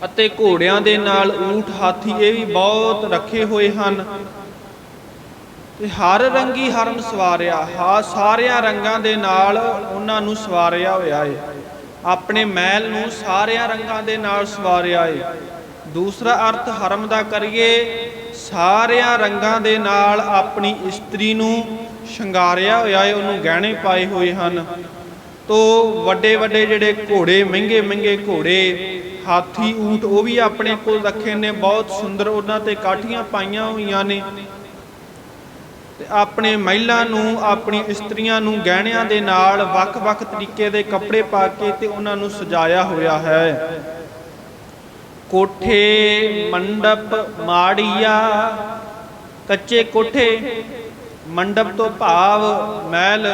Speaker 1: ਅਤੇ ਘੋੜਿਆਂ ਦੇ ਨਾਲ ਊਠ ਹਾਥੀ ਇਹ ਵੀ ਬਹੁਤ ਰੱਖੇ ਹੋਏ ਹਨ। ਤੇ ਹਰ ਰੰਗੀ ਹਰਮ ਸਵਾਰਿਆ, ਹਾ ਸਾਰਿਆਂ ਰੰਗਾਂ ਦੇ ਨਾਲ ਉਹਨਾਂ ਨੂੰ ਸਵਾਰਿਆ ਹੋਇਆ ਹੈ ਆਪਣੇ ਮਹਿਲ ਨੂੰ ਸਾਰਿਆਂ ਰੰਗਾਂ ਦੇ ਨਾਲ ਸਵਾਰਿਆ ਏ। ਦੂਸਰਾ ਅਰਥ ਹਰਮ ਦਾ ਕਰੀਏ, ਸਾਰਿਆਂ ਰੰਗਾਂ ਦੇ ਨਾਲ ਆਪਣੀ ਇਸਤਰੀ ਨੂੰ ਸ਼ਿੰਗਾਰਿਆ ਹੋਇਆ ਹੈ ਉਹਨੂੰ ਗਹਿਣੇ ਪਾਏ ਹੋਏ ਹਨ। ਤੋ ਵੱਡੇ ਵੱਡੇ ਜਿਹੜੇ ਘੋੜੇ ਮਹਿੰਗੇ ਮਹਿੰਗੇ ਘੋੜੇ ਹਾਥੀ, ਊਂਟ, ਉਹ ਵੀ ਆਪਣੇ ਕੋਲ ਰੱਖੇ ਨੇ, ਬਹੁਤ ਸੁੰਦਰ ਉਹਨਾਂ ਤੇ ਕਾਠੀਆਂ ਪਾਈਆਂ ਹੋਈਆਂ ਨੇ। ਤੇ ਆਪਣੇ ਮਹਿਲਾ ਨੂੰ, ਆਪਣੀ ਇਸਤਰੀਆਂ ਨੂੰ ਗਹਿਣਿਆਂ ਦੇ ਨਾਲ ਵੱਖ-ਵੱਖ ਤਰੀਕੇ ਦੇ ਕੱਪੜੇ ਪਾ ਕੇ ਤੇ ਉਹਨਾਂ ਨੂੰ ਸਜਾਇਆ ਹੋਇਆ ਹੈ। ਕੋਠੇ, ਮੰਡਪ, ਮਾੜੀਆ, ਕੱਚੇ ਕੋਠੇ, ਮੰਡਪ ਤੋਂ ਭਾਵ ਮਹਿਲ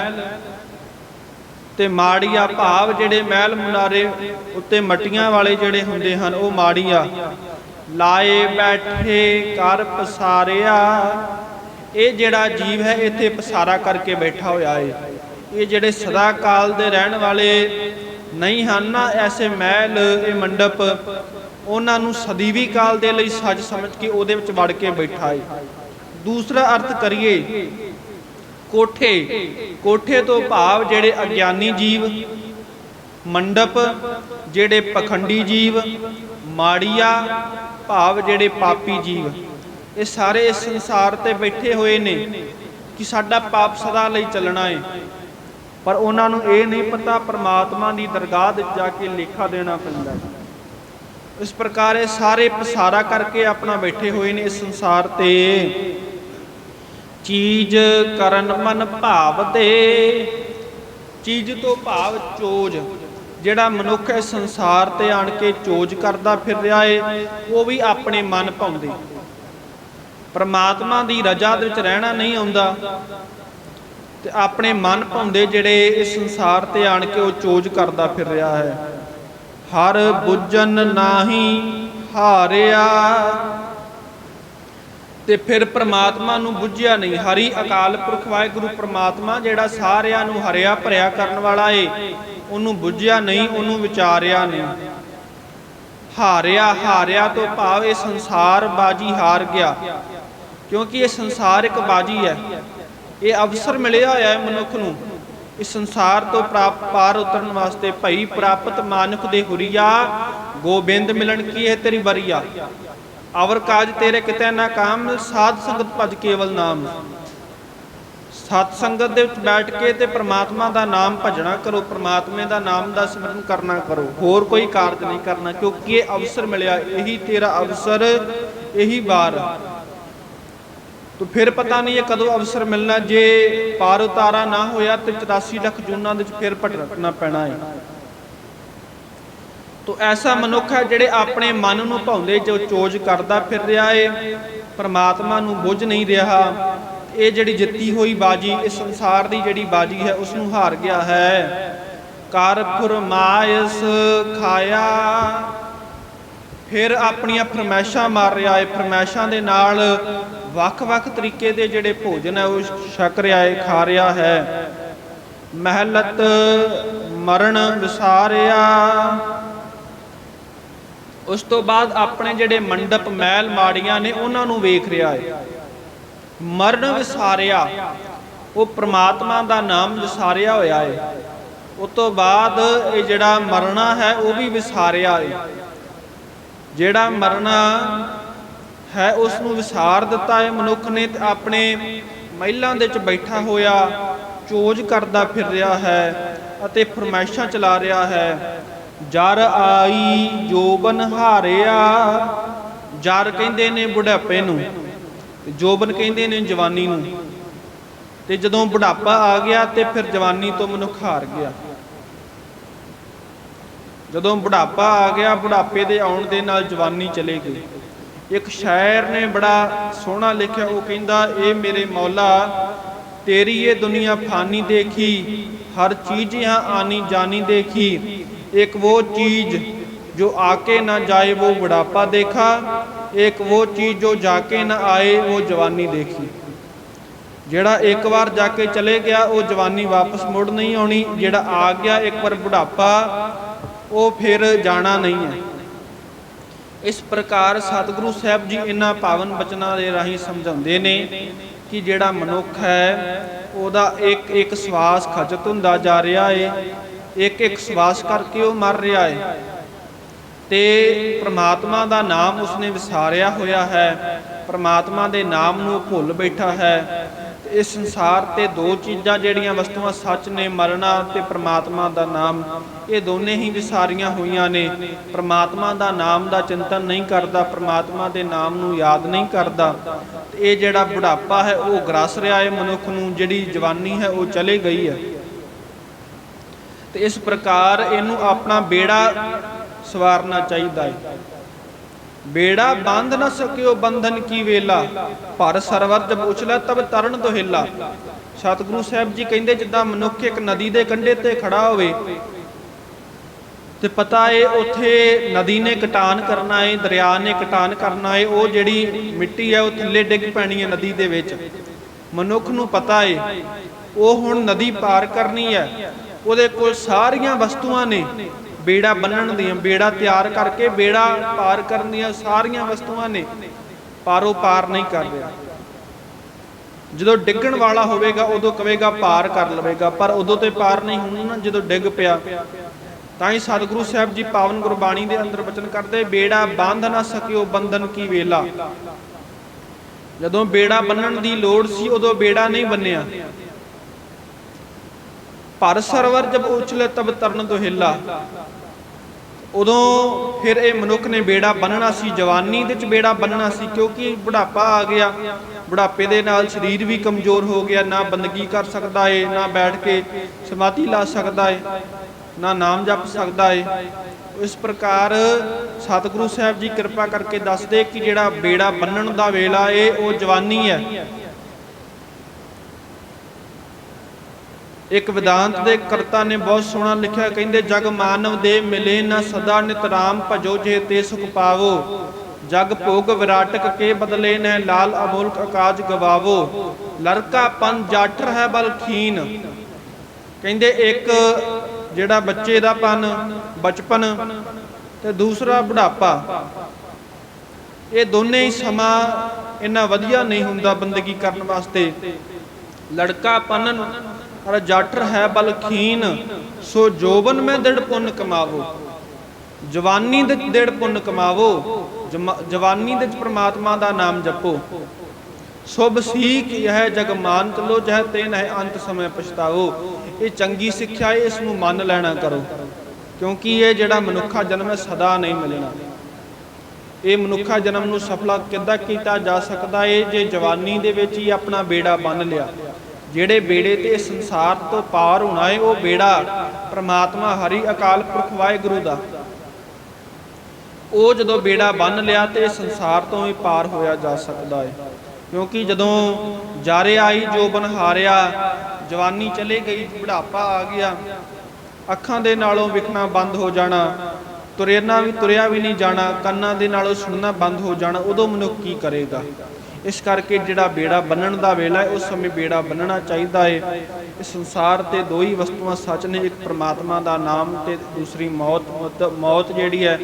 Speaker 1: ਤੇ ਮਾੜੀਆ ਭਾਵ ਜਿਹੜੇ ਮਹਿਲ ਮੁਨਾਰੇ ਉੱਤੇ ਮਟੀਆਂ ਵਾਲੇ ਜਿਹੜੇ ਹੁੰਦੇ ਹਨ, ਉਹ ਮਾੜੀਆ। ਲਾਏ ਬੈਠੇ ਕਰ ਪਸਾਰਿਆ। ਇਹ ਜਿਹੜਾ ਜੀਵ ਹੈ, ਇੱਥੇ ਪਸਾਰਾ ਕਰਕੇ ਬੈਠਾ ਹੋਇਆ ਹੈ ਇਹ ਜਿਹੜੇ ਸਦਾ ਕਾਲ ਦੇ ਰਹਿਣ ਵਾਲੇ ਨਹੀਂ ਹਨ ਨਾ, ਐਸੇ ਮਹਿਲ, ਇਹ ਮੰਡਪ, ਉਹਨਾਂ ਨੂੰ ਸਦੀਵੀ ਕਾਲ ਦੇ ਲਈ ਸੱਜ ਸਮਝ ਕੇ ਉਹਦੇ ਵਿੱਚ ਵੜ ਕੇ ਬੈਠਾ ਏ। ਦੂਸਰਾ ਅਰਥ ਕਰੀਏ ਕੋਠੇ। ਕੋਠੇ ਤੋਂ ਭਾਵ ਜਿਹੜੇ ਅਗਿਆਨੀ ਜੀਵ, ਮੰਡਪ, ਜਿਹੜੇ ਪਖੰਡੀ ਜੀਵ, ਮਾੜੀਆ, ਭਾਵ ਜਿਹੜੇ ਪਾਪੀ ਜੀਵ। ਇਹ ਸਾਰੇ ਇਸ ਸੰਸਾਰ ਤੇ ਬੈਠੇ ਹੋਏ ਨੇ ਕਿ ਸਾਡਾ ਪਾਪ ਸਦਾ ਲਈ ਚੱਲਣਾ ਹੈ ਪਰ ਉਹਨਾਂ ਨੂੰ ਇਹ ਨਹੀਂ ਪਤਾ ਪਰਮਾਤਮਾ ਦੀ ਦਰਗਾਹ ਵਿੱਚ ਜਾ ਕੇ ਲੇਖਾ ਦੇਣਾ ਪੈਂਦਾ ਹੈ। ਇਸ ਪ੍ਰਕਾਰ ਇਹ ਸਾਰੇ ਪਸਾਰਾ ਕਰਕੇ ਆਪਣਾ ਬੈਠੇ ਹੋਏ ਨੇ ਇਸ ਸੰਸਾਰ ਤੇ। ਚੀਜ਼ ਕਰਨ ਮਨ ਭਾਵ ਤੇ। ਚੀਜ਼ ਤੋਂ ਭਾਵ ਚੋਜ। ਜਿਹੜਾ ਮਨੁੱਖ ਇਸ ਸੰਸਾਰ ਤੇ ਆਣ ਕੇ ਚੋਜ ਕਰਦਾ ਫਿਰ ਰਿਹਾ ਏ, ਉਹ ਵੀ ਆਪਣੇ ਮਨ ਭਾਉਂਦੇ। ਪਰਮਾਤਮਾ ਦੀ ਰਜ਼ਾ ਦੇ ਵਿੱਚ ਰਹਿਣਾ ਨਹੀਂ ਆਉਂਦਾ। ਤੇ ਆਪਣੇ ਮਨ ਭਾਉਂਦੇ ਜਿਹੜੇ ਇਸ ਸੰਸਾਰ ਤੇ ਆਣ ਕੇ ਉਹ ਚੋਜ ਕਰਦਾ ਫਿਰ ਰਿਹਾ ਹੈ। ਹਰ ਬੁੱਝਨ ਨਾਹੀ ਹਾਰਿਆ। ਤੇ ਫਿਰ ਪ੍ਰਮਾਤਮਾ ਨੂੰ ਬੁੱਝਿਆ ਨਹੀਂ। ਹਰੀ ਅਕਾਲ ਪੁਰਖ ਵਾਹਿਗੁਰੂ, ਪ੍ਰਮਾਤਮਾ ਜਿਹੜਾ ਸਾਰਿਆਂ ਨੂੰ ਹਰਿਆ ਭਰਿਆ ਕਰਨ ਵਾਲਾ ਏ, ਉਹਨੂੰ ਬੁੱਝਿਆ ਨਹੀਂ, ਉਹਨੂੰ ਵਿਚਾਰਿਆ ਨਹੀਂ। ਹਾਰਿਆ ਹਾਰਿਆ ਤੋਂ ਭਾਵ ਇਹ ਸੰਸਾਰ ਬਾਜੀ ਹਾਰ ਗਿਆ। ਕਿਉਂਕਿ ਇਹ ਸੰਸਾਰ ਇੱਕ ਬਾਜੀ ਹੈ। ਇਹ ਅਵਸਰ ਮਿਲਿਆ ਹੋਇਆ ਹੈ ਮਨੁੱਖ ਨੂੰ। ਇਸ ਸੰਸਾਰ ਤੋਂ ਪ੍ਰਾਪਤ ਪਾਰ ਉਤਰਨ ਵਾਸਤੇ ਭਈ ਪ੍ਰਾਪਤ ਮਾਨੁਖ ਦੇ ਹੁਰੀਆ, ਗੋਬਿੰਦ ਮਿਲਣ ਕੀ ਹੈ ਤੇਰੀ ਵਰੀਆ? ਅਵਰ ਕਾਜ ਤੇਰੇ ਕਿਤੇ ਨਾ ਕਾਮ, ਸਾਧ ਸੰਗਤ ਭਜ ਕੇਵਲ ਨਾਮ। ਸਤ ਸੰਗਤ ਦੇ ਵਿੱਚ ਬੈਠ ਕੇ ਤੇ ਪ੍ਰਮਾਤਮਾ ਦਾ ਨਾਮ ਭਜਣਾ ਕਰੋ, ਪ੍ਰਮਾਤਮੇ ਦਾ ਨਾਮ ਦਾ ਸਿਮਰਨ ਕਰਨਾ ਕਰੋ। ਹੋਰ ਕੋਈ ਕਾਰਜ ਨਹੀਂ ਕਰਨਾ, ਕਿਉਂਕਿ ਇਹ ਅਵਸਰ ਮਿਲਿਆ, ਇਹੀ ਤੇਰਾ ਅਵਸਰ, ਇਹੀ ਵਾਰ। ਤੋ ਫਿਰ ਪਤਾ ਨਹੀਂ ਇਹ ਕਦੋਂ ਅਵਸਰ ਮਿਲਣਾ, ਜੇ ਪਾਰ ਉਤਾਰਾ ਨਾ ਹੋਇਆ ਤੇ 84 ਲੱਖ ਜੂਨਾਂ ਦੇ ਵਿੱਚ ਫਿਰ ਭਟਕਣਾ ਪੈਣਾ ਹੈ ਤੋ ਐਸਾ ਮਨੁੱਖ ਹੈ ਜਿਹੜੇ ਆਪਣੇ ਮਨ ਨੂੰ ਭਾਉਂਦੇ ਜੋ ਚੋਜ ਕਰਦਾ ਫਿਰ ਰਿਹਾ ਏ। ਪਰਮਾਤਮਾ ਨੂੰ ਬੁੱਝ ਨਹੀਂ ਰਿਹਾ। ਇਹ ਜਿਹੜੀ ਜਿੱਤੀ ਹੋਈ ਬਾਜੀ, ਇਸ ਸੰਸਾਰ ਦੀ ਜਿਹੜੀ ਬਾਜੀ ਹੈ ਉਸ ਨੂੰ ਹਾਰ ਗਿਆ ਹੈ। ਕਰ ਫਰਮਾਇਸ ਖਾਇਆ। ਫਿਰ ਆਪਣੀਆਂ ਫਰਮੈਸ਼ਾਂ ਮਾਰ ਰਿਹਾ ਏ। ਫਰਮੈਸ਼ਾਂ ਦੇ ਨਾਲ ਵੱਖ-ਵੱਖ ਤਰੀਕੇ ਦੇ ਜਿਹੜੇ ਭੋਜਨ ਹੈ, ਉਹ ਛਕ ਰਿਹਾ ਏ, ਖਾ ਰਿਹਾ ਹੈ। ਮਹਿਲਤ ਮਰਨ ਵਿਸਾਰਿਆ। ਉਸ ਤੋਂ ਬਾਅਦ ਆਪਣੇ ਜਿਹੜੇ ਮੰਡਪ ਮਹਿਲ ਮਾੜੀਆਂ ਨੇ, ਉਹਨਾਂ ਨੂੰ ਵੇਖ ਰਿਹਾ ਹੈ ਮਰਨ ਵਿਸਾਰਿਆ, ਉਹ ਪ੍ਰਮਾਤਮਾ ਦਾ ਨਾਮ ਵਿਸਾਰਿਆ ਹੋਇਆ ਹੈ ਉਸ ਤੋਂ ਬਾਅਦ ਇਹ ਜਿਹੜਾ ਮਰਨਾ ਹੈ, ਉਹ ਵੀ ਵਿਸਾਰਿਆ ਹੈ ਜਿਹੜਾ ਮਰਨਾ ਹੈ, ਉਸ ਨੂੰ ਵਿਸਾਰ ਦਿੱਤਾ ਹੈ ਮਨੁੱਖ ਨੇ ਤੇ ਆਪਣੇ ਮਹਿਲਾਂ ਦੇ ਵਿੱਚ ਬੈਠਾ ਹੋਇਆ, ਚੋਜ ਕਰਦਾ ਫਿਰ ਰਿਹਾ ਹੈ ਅਤੇ ਫਰਮਾਇਸ਼ਾਂ ਚਲਾ ਰਿਹਾ ਹੈ। ਜਰ ਆਈ ਜੋਬਨ ਹਾਰਿਆ, ਜਰ ਕਹਿੰਦੇ ਨੇ ਬੁਢਾਪੇ ਨੂੰ, ਜੋਬਨ ਕਹਿੰਦੇ ਨੇ ਜਵਾਨੀ ਨੂੰ। ਤੇ ਜਦੋਂ ਬੁਢਾਪਾ ਆ ਗਿਆ ਤੇ ਫਿਰ ਜਵਾਨੀ ਤੋਂ ਮਨੁੱਖ ਹਾਰ ਗਿਆ। ਜਦੋਂ ਬੁਢਾਪਾ ਆ ਗਿਆ, ਬੁਢਾਪੇ ਦੇ ਆਉਣ ਦੇ ਨਾਲ ਜਵਾਨੀ ਚਲੇ ਗਈ। ਇੱਕ ਸ਼ਾਇਰ ਨੇ ਬੜਾ ਸੋਹਣਾ ਲਿਖਿਆ, ਉਹ ਕਹਿੰਦਾ, ਇਹ ਮੇਰੇ ਮੌਲਾ, ਤੇਰੀ ਇਹ ਦੁਨੀਆ ਫਾਨੀ ਦੇਖੀ, ਹਰ ਚੀਜ਼ ਯਹਾਂ ਆਨੀ ਜਾਨੀ ਦੇਖੀ एक वो चीज जो आके ना जाए वो बुढ़ापा देखा एक वो चीज जो जाके ना आए वो जवानी देखी ਜਿਹੜਾ ਇੱਕ ਵਾਰ ਜਾ ਕੇ ਚਲੇ ਗਿਆ ਉਹ ਜਵਾਨੀ ਵਾਪਸ ਮੁੜ ਨਹੀਂ ਆਉਣੀ ਜਿਹੜਾ ਆ ਗਿਆ ਇੱਕ ਵਾਰ ਬੁਢਾਪਾ ਉਹ ਫਿਰ ਜਾਣਾ ਨਹੀਂ ਹੈ ਇਸ ਪ੍ਰਕਾਰ ਸਤਿਗੁਰੂ ਸਾਹਿਬ ਜੀ ਇਹਨਾਂ ਪਾਵਨ ਬਚਨਾਂ ਦੇ ਰਾਹੀਂ ਸਮਝਾਉਂਦੇ ਨੇ ਕਿ ਜਿਹੜਾ ਮਨੁੱਖ ਹੈ ਉਹਦਾ ਇੱਕ ਇੱਕ ਸਵਾਸ ਖਚਤ ਹੁੰਦਾ ਜਾ ਰਿਹਾ ਏ ਇੱਕ ਇੱਕ ਸਵਾਸ ਕਰਕੇ ਉਹ ਮਰ ਰਿਹਾ ਹੈ ਤੇ ਪ੍ਰਮਾਤਮਾ ਦਾ ਨਾਮ ਉਸਨੇ ਵਿਸਾਰਿਆ ਹੋਇਆ ਹੈ। ਪ੍ਰਮਾਤਮਾ ਦੇ ਨਾਮ ਨੂੰ ਭੁੱਲ ਬੈਠਾ ਹੈ। ਤੇ ਇਸ ਸੰਸਾਰ ਤੇ ਦੋ ਚੀਜ਼ਾਂ ਜਿਹੜੀਆਂ ਵਸਤੂਆਂ ਸੱਚ ਨੇ, ਮਰਨਾ ਤੇ ਪ੍ਰਮਾਤਮਾ ਦਾ ਨਾਮ, ਇਹ ਦੋਨੇ ਹੀ ਵਿਸਾਰੀਆਂ ਹੋਈਆਂ ਨੇ। ਪ੍ਰਮਾਤਮਾ ਦਾ ਨਾਮ ਦਾ ਚਿੰਤਨ ਨਹੀਂ ਕਰਦਾ, ਪ੍ਰਮਾਤਮਾ ਦੇ ਨਾਮ ਨੂੰ ਯਾਦ ਨਹੀਂ ਕਰਦਾ। ਤੇ ਇਹ ਜਿਹੜਾ ਬੁਢਾਪਾ ਹੈ, ਉਹ ਗਰਸ ਰਿਹਾ ਹੈ ਮਨੁੱਖ ਨੂੰ, ਜਿਹੜੀ ਜਵਾਨੀ ਹੈ, ਉਹ ਚਲੇ ਗਈ ਹੈ। ਤੇ ਇਸ ਪ੍ਰਕਾਰ ਇਹਨੂੰ ਆਪਣਾ ਬੇੜਾ ਸਵਾਰਨਾ ਚਾਹੀਦਾ ਹੈ। ਬੇੜਾ ਬੰਧ ਨਾ ਸਕਿਓ, ਬੰਧਨ ਕੀ ਵੇਲਾ? ਪਰ ਸਰਵਰ ਜਬ ਉਛਲਾ ਤਬ ਤਰਨ ਤੋਂ ਹਿੱਲਾ ਸਤਿਗੁਰੂ ਸਾਹਿਬ ਜੀ ਕਹਿੰਦੇ, ਜਿੱਦਾਂ ਮਨੁੱਖ ਇੱਕ ਨਦੀ ਦੇ ਕੰਢੇ ਤੇ ਖੜਾ ਹੋਵੇ, ਤੇ ਪਤਾ ਏ ਉਥੇ ਨਦੀ ਨੇ ਕਟਾਨ ਕਰਨਾ ਏ, ਦਰਿਆ ਨੇ ਕਟਾਨ ਕਰਨਾ ਏ, ਉਹ ਜਿਹੜੀ ਮਿੱਟੀ ਹੈ ਉਹ ਥੱਲੇ ਡਿੱਗ ਪੈਣੀ ਹੈ ਨਦੀ ਦੇ ਵਿੱਚ। ਮਨੁੱਖ ਨੂੰ ਪਤਾ ਏ, ਉਹ ਹੁਣ ਨਦੀ ਪਾਰ ਕਰਨੀ ਹੈ। ਉਹਦੇ ਕੋਲ ਸਾਰੀਆਂ ਵਸਤੂਆਂ ਨੇ। ਬੇੜਾ ਬੰਨਣ ਦੀਆਂ, ਬੇੜਾ ਤਿਆਰ ਕਰਕੇ ਬੇੜਾ ਪਾਰ ਕਰਨ ਦੀਆਂ ਸਾਰੀਆਂ ਵਸਤੂਆਂ ਨੇ। ਪਾਰੋ ਪਾਰ ਨਹੀਂ ਕਰ ਰਿਹਾ। ਜਦੋਂ ਡਿੱਗਣ ਵਾਲਾ ਹੋਵੇਗਾ, ਉਦੋਂ ਕਵੇਗਾ ਪਾਰ ਕਰ ਲਵੇਗਾ, ਪਰ ਉਦੋਂ ਤੇ ਪਾਰ ਨਹੀਂ ਹੋਣਾ ਜਦੋਂ ਡਿੱਗ ਪਿਆ। ਤਾਂ ਹੀ ਸਤਿਗੁਰੂ ਸਾਹਿਬ ਜੀ ਪਾਵਨ ਗੁਰਬਾਣੀ ਦੇ ਅੰਦਰ ਬਚਨ ਕਰਦੇ, ਬੇੜਾ ਬੰਧ ਨਾ ਸਕਿਓ, ਬੰਧਨ ਕੀ ਵੇਲਾ। ਜਦੋਂ ਬੇੜਾ ਬੰਨਣ ਦੀ ਲੋੜ ਸੀ, ਉਦੋਂ ਬੇੜਾ ਨਹੀਂ ਬੰਨਿਆ। ਪਰ ਸਰਵਰ ਜਬ ਉਛਲੇ ਤਬ ਤਰਨ ਦੁਹਿਲਾ। ਉਦੋਂ ਫਿਰ ਇਹ ਮਨੁੱਖ ਨੇ ਬੇੜਾ ਬੰਨਣਾ ਸੀ, ਜਵਾਨੀ ਦੇ ਚ ਬੇੜਾ ਬੰਨਣਾ ਸੀ, ਕਿਉਂਕਿ ਬੁਢਾਪਾ ਆ ਗਿਆ। ਬੁਢਾਪੇ ਦੇ ਨਾਲ ਸਰੀਰ ਵੀ ਕਮਜ਼ੋਰ ਹੋ ਗਿਆ, ਨਾ ਬੰਦਗੀ ਕਰ ਸਕਦਾ ਏ, ਨਾ ਬੈਠ ਕੇ ਸਮਾਧੀ ਲਾ ਸਕਦਾ ਏ, ਨਾ ਨਾਮ ਜਪ ਸਕਦਾ ਏ। ਇਸ ਪ੍ਰਕਾਰ ਸਤਿਗੁਰੂ ਸਾਹਿਬ ਜੀ ਕਿਰਪਾ ਕਰਕੇ ਦੱਸਦੇ ਕਿ ਜਿਹੜਾ ਬੇੜਾ ਬੰਨਣ ਦਾ ਵੇਲਾ ਏ, ਉਹ ਜਵਾਨੀ ਹੈ। ਇੱਕ ਵਿਦਾਂਤ ਦੇ ਕਰਤਾ ਨੇ ਬਹੁਤ ਸੋਹਣਾ ਲਿਖਿਆ, ਕਹਿੰਦੇ, ਜਗ ਮਾਨਵ ਦੇ ਮਿਲੇ ਨਾ ਸਦਾ ਨਿਤਰਾਮ ਭਜੋ ਜੇ ਤੇ ਸੁਖ ਪਾਵੋ। ਜਗ ਭੋਗ ਵਿਰਾਟਕ ਕੇ ਬਦਲੇ ਨਹਿ ਲਾਲ ਅਮੋਲਕ ਆਕਾਜ ਗਵਾਵੋ। ਲੜਕਾ ਪਨ ਜਾਠਰ ਹੈ ਬਲ ਖੀਨ। ਕਹਿੰਦੇ, ਇੱਕ ਜਿਹੜਾ ਬੱਚੇ ਦਾ ਪਨ, ਬਚਪਨ ਤੇ ਦੂਸਰਾ ਬੁਢਾਪਾ। ਇਹ ਦੋਨੇ ਹੀ ਸਮਾਂ ਇੰਨਾ ਵਧੀਆ ਨਹੀਂ ਹੁੰਦਾ ਬੰਦਗੀ ਕਰਨ ਵਾਸਤੇ। ਲੜਕਾ ਪਨ ਅਰ ਹੈ ਬਲਖੀਨ ਸੋ ਜੋਬਨ ਮੈਂ ਦਿੜ ਪੁੰਨ ਕਮਾਵੋ। ਜਵਾਨੀ ਦੇ ਦਿੜ ਪੁੰਨ ਕਮਾਵੋ ਜਵਾਨੀ ਦੇ ਵਿੱਚ ਪ੍ਰਮਾਤਮਾ ਦਾ ਨਾਮ ਜਪੋ। ਸੁਭ ਸੀਖ ਇਹ ਜਗ ਮਾਨ ਚਲੋ ਜਹ ਤੇ ਨਹਿ ਅੰਤ ਸਮੇਂ ਪਛਤਾਓ। ਇਹ ਚੰਗੀ ਸਿੱਖਿਆ ਹੈ, ਇਸ ਨੂੰ ਮੰਨ ਲੈਣਾ ਕਰੋ। ਕਿਉਂਕਿ ਇਹ ਜਿਹੜਾ ਮਨੁੱਖਾ ਜਨਮ ਹੈ, ਸਦਾ ਨਹੀਂ ਮਿਲਣਾ। ਇਹ ਮਨੁੱਖਾ ਜਨਮ ਨੂੰ ਸਫਲਾ ਕਿੱਦਾਂ ਕੀਤਾ ਜਾ ਸਕਦਾ ਏ ਜੇ ਜਵਾਨੀ ਦੇ ਵਿੱਚ ਹੀ ਆਪਣਾ ਬੇੜਾ ਬੰਨ ਲਿਆ ਜਿਹੜੇ ਬੇੜੇ ਤੇ ਸੰਸਾਰ ਤੋਂ ਪਾਰ ਹੋਣਾ ਏ, ਉਹ ਬੇੜਾ ਪ੍ਰਮਾਤਮਾ ਹਰੀ ਅਕਾਲ ਪੁਰਖ ਵਾਹਿਗੁਰੂ ਦਾ। ਉਹ ਜਦੋਂ ਬੇੜਾ ਬੰਨ ਲਿਆ ਤੇ ਸੰਸਾਰ ਤੋਂ ਵੀ ਪਾਰ ਹੋਇਆ ਜਾ ਸਕਦਾ ਹੈ ਕਿਉਂਕਿ ਜਦੋਂ ਜਾਰੇ ਆਈ, ਜੋ ਹਾਰਿਆ, ਜਵਾਨੀ ਚਲੇ ਗਈ, ਬੁਢਾਪਾ ਆ ਗਿਆ, ਅੱਖਾਂ ਦੇ ਨਾਲੋਂ ਵਿਖਣਾ ਬੰਦ ਹੋ ਜਾਣਾ, ਤੁਰਨਾ ਵੀ ਤੁਰਿਆ ਵੀ ਨਹੀਂ ਜਾਣਾ, ਕੰਨਾਂ ਦੇ ਨਾਲੋਂ ਸੁਣਨਾ ਬੰਦ ਹੋ ਜਾਣਾ, ਉਦੋਂ ਮਨੁੱਖ ਕੀ ਕਰੇਗਾ? ਇਸ ਕਰਕੇ ਜਿਹੜਾ ਬੇੜਾ ਬੰਨਣ ਦਾ ਵੇਲਾ ਹੈ, ਉਸ ਸਮੇਂ ਬੇੜਾ ਬੰਨਣਾ ਚਾਹੀਦਾ ਹੈ ਇਸ ਸੰਸਾਰ ਤੇ ਦੋ ਹੀ ਵਸਤੂਆਂ ਸੱਚ ਨੇ, ਇੱਕ ਪ੍ਰਮਾਤਮਾ ਦਾ ਨਾਮ ਤੇ ਦੂਸਰੀ ਮੌਤ। ਮੌਤ- ਜਿਹੜੀ ਹੈ,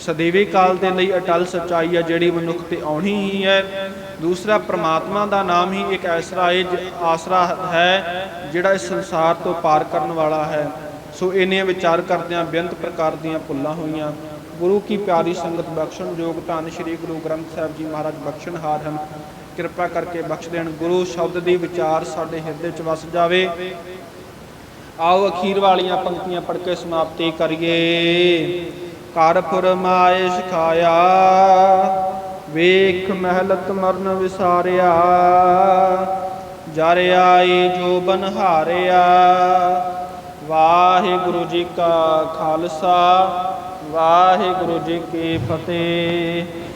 Speaker 1: ਸਦੀਵੀ ਕਾਲ ਦੇ ਲਈ ਅਟਲ ਸੱਚਾਈ ਹੈ, ਜਿਹੜੀ ਮਨੁੱਖ ਤੇ ਆਉਣੀ ਹੀ ਹੈ। ਦੂਸਰਾ, ਪ੍ਰਮਾਤਮਾ ਦਾ ਨਾਮ ਹੀ ਇੱਕ ਐਸਰਾ ਹੈ ਜ- ਆਸਰਾ ਹੈ, ਜਿਹੜਾ ਇਸ ਸੰਸਾਰ ਤੋਂ ਪਾਰ ਕਰਨ ਵਾਲਾ ਹੈ। ਸੋ ਇਹਨੇ ਵਿਚਾਰ ਕਰਦਿਆਂ ਬੇਅੰਤ ਪ੍ਰਕਾਰ ਦੀਆਂ ਭੁੱਲਾਂ ਹੋਈਆਂ। ਗੁਰੂ ਕੀ ਪਿਆਰੀ ਸੰਗਤ ਬਖਸ਼ਣ ਯੋਗ ਧੰਨ ਸ੍ਰੀ ਗੁਰੂ ਗ੍ਰੰਥ ਸਾਹਿਬ ਜੀ ਮਹਾਰਾਜ ਬਖਸ਼ਣ ਹਾਰ ਹਨ। ਕਿਰਪਾ ਕਰਕੇ ਬਖਸ਼ ਦੇਣ। ਗੁਰੂ ਸ਼ਬਦ ਦੀ ਵਿਚਾਰ ਸਾਡੇ ਹਿਰਦੇ 'ਚ ਵਸ ਜਾਵੇ। ਆਓ ਅਖੀਰ ਵਾਲੀਆਂ ਪੰਕਤੀਆਂ ਪੜ੍ਹ ਕੇ ਸਮਾਪਤੀ ਕਰੀਏ। ਕਰ ਫਰਮਾਏ ਸਿਖਾਇਆ ਵੇਖ ਮਹਿਲਤ ਮਰਨ ਵਿਸਾਰਿਆ, ਜਰ ਆਈ ਜੋ ਬਨਹਾਰਿਆ ਵਾਹਿਗੁਰੂ ਜੀ ਕਾ ਖਾਲਸਾ। ਵਾਹਿਗੁਰੂ ਜੀ ਕੀ ਫਤਿਹ।